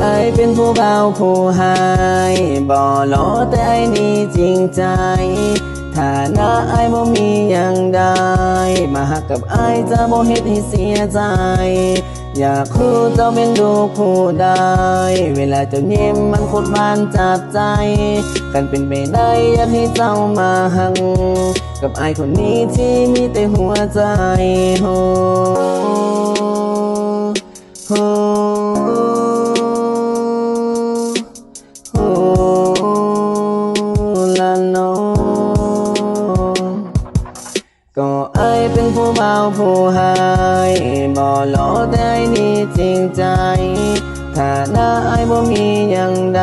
ไอเป็นผู้เบาผู้หายบ่หลอแต่ไอนี่จริงใจถ้าหน้าไอบ่มีอย่างใดมาหักกับไอจะบ่เฮ็ดให้เสียใจ อยากคู่เจ้าเป็นดูคู่ได้ เวลาเจ้ายิ้มมันโคตรบานจับใจ กันเป็นไปได้อยากให้เจ้ามาหักกับไอคนนี้ที่มีแต่หัวใจโฮ ก็ไอเป็นผู้เบาผู้หายบ่หลอไอ้นี่จริงใจถ้าหน้าไอบ่มีย่างใด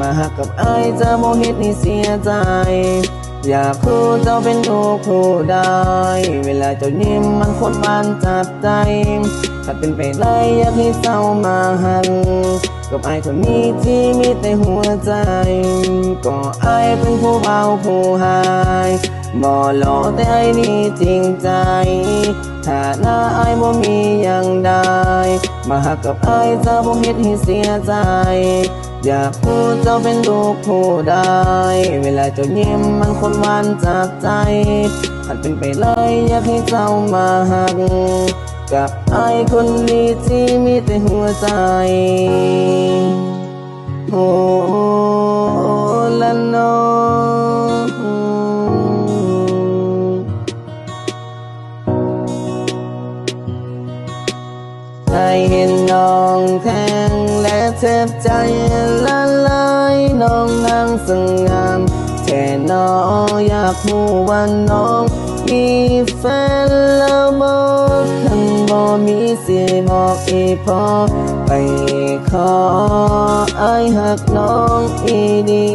มาหักกับไอจะบ่เฮ็ดให้เสียใจ อยากคู่เจ้าเป็นลูกคู่ได้ เวลาเจ้ายิ้มมันโคตรบานจับใจถ้าเป็นไปได้อยากให้เจ้ามาหันกับไอคนนี้ที่มีแต่หัวใจ ก็ไอเป็นผู้เบาผู้หาย บ่หลอแต่ไอนี่จริงใจถ้าหน้าไอบ่มีอย่างใดมาหักกับไอจะบ่เฮ็ดให้เสียใจ อยากพูดเจ้าเป็นลูกผู้ได้เวลาเจ้ายิ้มมันคนหวานจากใจถ้าเป็นไปเลยอยากให้เจ้ามาหัก กับไอคนนี้ที่มีแต่หัวใจโอ้ ได้เห็นน้องแข่งและเจ็บใจละลายน้องนางสง่ามแค่น้องอยากหูว่าน้อง มีแฟนแล้วบอกคันบ่มีสิบอกอีพอไปขอไอหักน้องอีดี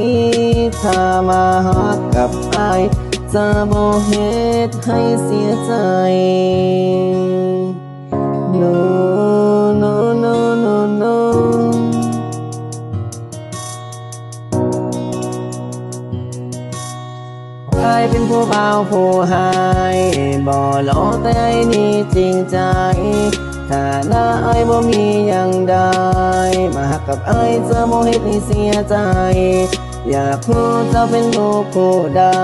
ถ้ามาหักกับไอจะบ่เหตุให้เสียใจ no no ใครเป็นผู้เบาผู้หายบ่หลอแต่ไอ้นี่จริงใจถ้าหน้าไอ้บ่มีอย่างใดมาหักกับไอ้จะบ่เฮ็ดให้เสียใจ อยากพูดเจ้าเป็นลูกผู้ได้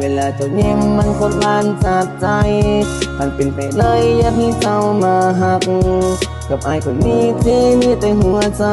เวลาเจ้ายิ้มมันโคตรบานจับใจ มันเป็นไปเลยอยากให้เจ้ามาหัก กับไอ้คนนี้ที่มีแต่หัวใจ